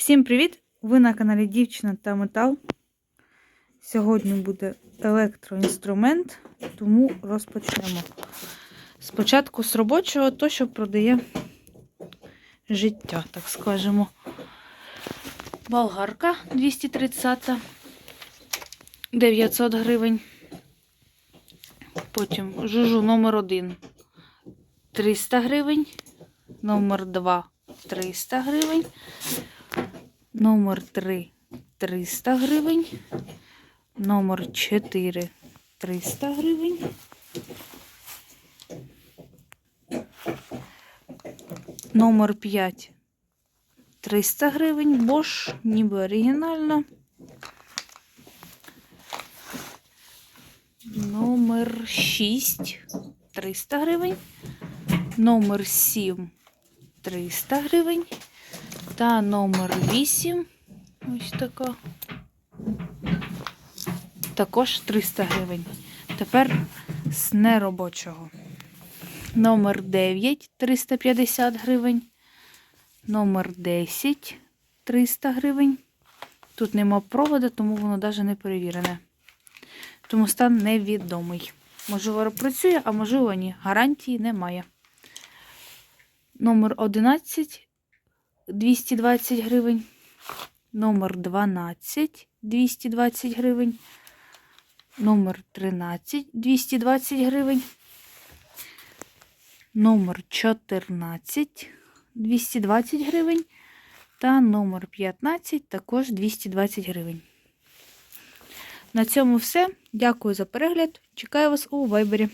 Всім привіт! Ви на каналі Дівчина та Метал. Сьогодні буде електроінструмент, тому розпочнемо. Спочатку з робочого, то, що продає життя, так скажемо. Болгарка 230 900 гривень. Потім жужу номер 1 300 гривень. Номер 2 300 гривень. Номер 3 300 гривень. Номер 4 300 гривень. Номер 5 300 гривень. Bosch, ніби оригінально. Номер 6 300 гривень. Номер 7 300 гривень. Та номер 8. Ось така. Також 300 гривень. Тепер з неробочого. Номер 9 350 гривень. Номер 10 300 гривень. Тут нема проводу, тому воно навіть не перевірене. Тому стан невідомий. Можливо, працює, а можливо, ні. Гарантії немає. Номер 11 220 гривень. Номер 12 220 гривень. Номер 13 220 гривень. Номер 14 220 гривень. Та номер 15 також 220 гривень. На цьому все. Дякую за перегляд. Чекаю вас у вайбері.